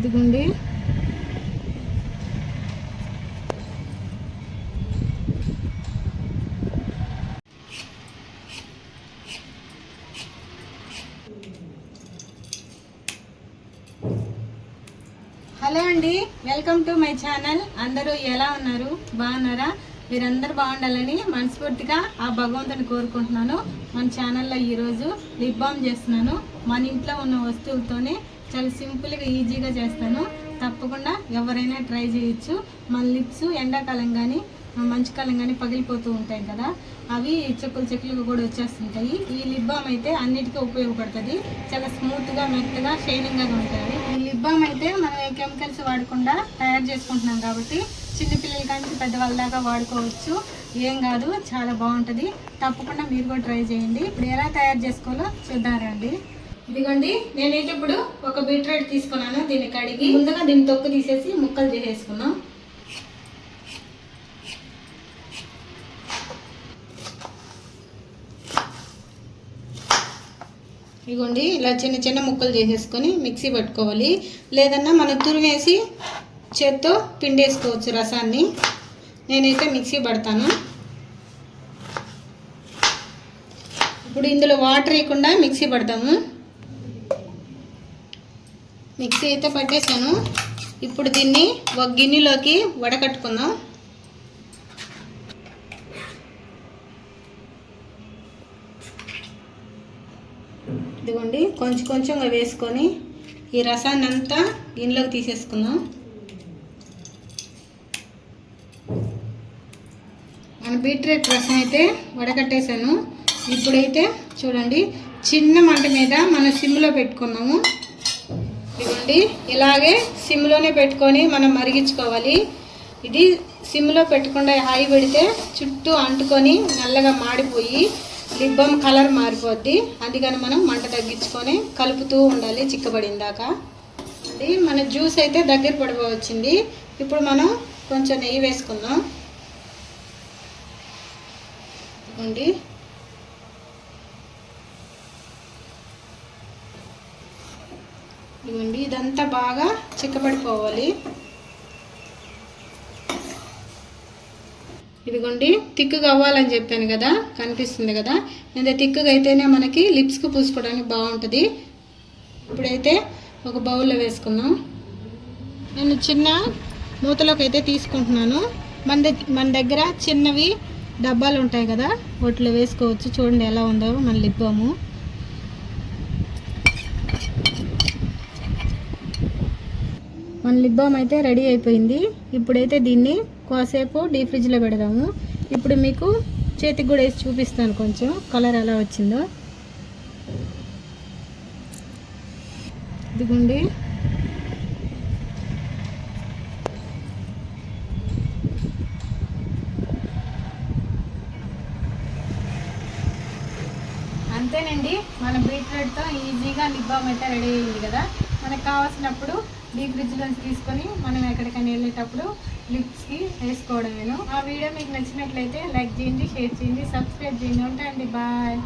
ఇదిగోండి. హలో అండి welcome to my channel. అందరూ ఎలా ఉన్నారు? బాగున్నారా? మీరందరూ బాగుండాలని మనస్ఫూర్తిగా ఆ భగవంతుని కోరుకుంటున్నాను. మన ఛానల్లో ఈరోజు లిప్ బామ్ చేస్తున్నాను. మన ఇంట్లో ఉన్న వస్తువులతోనే చాలా సింపుల్గా ఈజీగా చేస్తాను. తప్పకుండా ఎవరైనా ట్రై చేయొచ్చు. మన లిప్స్ ఎండాకాలం కానీ మంచి కాలం కానీ పగిలిపోతూ ఉంటాయి కదా అవి చెక్కులు చెక్కులుగా కూడా వచ్చేస్తుంటాయి. ఈ లిప్ బామ్ అయితే అన్నిటికీ ఉపయోగపడుతుంది. చాలా స్మూత్గా మెత్తగా షైనింగ్గా ఉంటుంది. ఈ లిప్ బామ్ అయితే మనం ఏ కెమికల్స్ వాడకుండా తయారు చేసుకుంటున్నాం కాబట్టి చిన్నపిల్లల కానీ పెద్దవాళ్ళ దాకా వాడుకోవచ్చు. ఏం కాదు చాలా బాగుంటుంది. తప్పకుండా మీరు కూడా ట్రై చేయండి. ఇప్పుడు ఎలా తయారు చేసుకోవాలో చూద్దాం రండి. ఇదిగోండి నేనైతే ఇప్పుడు ఒక బీట్రూట్ తీసుకున్నాను దీన్ని కడిగి ముందుగా దీన్ని తొక్కు తీసేసి ముక్కలు చేసేసుకున్నాం ఇగోండి ఇలా చిన్న చిన్న ముక్కలు చేసేసుకొని మిక్సీ పట్టుకోవాలి. లేదన్నా మనం తురివేసి చేత్తో పిండేసుకోవచ్చు రసాన్ని. నేనైతే మిక్సీ పడతాను. ఇప్పుడు ఇందులో వాటర్ వేయకుండా మిక్సీ పడతాము. మిక్సీ అయితే పట్టేశాను. ఇప్పుడు దీన్ని ఒక గిన్నెలోకి వడకట్టుకుందాం. ఇదిగోండి కొంచెం కొంచెంగా వేసుకొని ఈ రసాన్ని అంతా గిన్నెలోకి తీసేసుకుందాం. మన బీట్రూట్ రసం అయితే వడకట్టేశాను. ఇప్పుడైతే చూడండి చిన్న మంట మీద మనం సిమ్లో పెట్టుకున్నాము. ఇదిగోండి ఇలాగే సిమ్లోనే పెట్టుకొని మనం మరిగించుకోవాలి. ఇది సిమ్లో పెట్టకుండా హై పెడితే చుట్టూ అంటుకొని నల్లగా మాడిపోయి లిబ్బం కలర్ మారిపోద్ది. అందుకని మనం మంట తగ్గించుకొని కలుపుతూ ఉండాలి చిక్కబడిందాక. అది మన జ్యూస్ అయితే దగ్గర పడిపోవచ్చింది. ఇప్పుడు మనం కొంచెం నెయ్యి వేసుకుందాం. ఇదిగోండి ఇదిగోండి ఇదంతా బాగా చిక్కబడిపోవాలి. ఇదిగోండి తిక్కుగా అవ్వాలని చెప్పాను కదా కనిపిస్తుంది కదా. ఇంత తిక్కుగా అయితేనే మనకి లిప్స్కి పూసుకోవడానికి బాగుంటుంది. ఇప్పుడైతే ఒక బౌల్లో వేసుకుందాం. నేను చిన్న మూతలోకి అయితే తీసుకుంటున్నాను. మన దగ్గర మన దగ్గర చిన్నవి డబ్బాలు ఉంటాయి కదా వాటిలో వేసుకోవచ్చు. చూడండి ఎలా ఉందో మన లిప్ బాము. మన లిప్ బామ్ అయితే రెడీ అయిపోయింది. ఇప్పుడైతే దీన్ని కాసేపు డీ ఫ్రిడ్జ్లో పెడదాము. ఇప్పుడు మీకు చేతికి కూడా వేసి చూపిస్తాను కొంచెం కలర్ ఎలా వచ్చిందో. ఇదిగోండి. అంతేనండి మన బీట్రూట్తో ఈజీగా లిప్ బామ్ అయితే రెడీ అయ్యింది కదా. మనకు కావాల్సినప్పుడు డీప్ ఫ్రిడ్జ్లో తీసుకొని మనం ఎక్కడికైనా వెళ్ళేటప్పుడు లిప్స్కి వేసుకోవడమేను. ఆ వీడియో మీకు నచ్చినట్లయితే లైక్ చేయండి షేర్ చేయండి సబ్స్క్రైబ్ చేయండి. ఉంటాయండి బాయ్.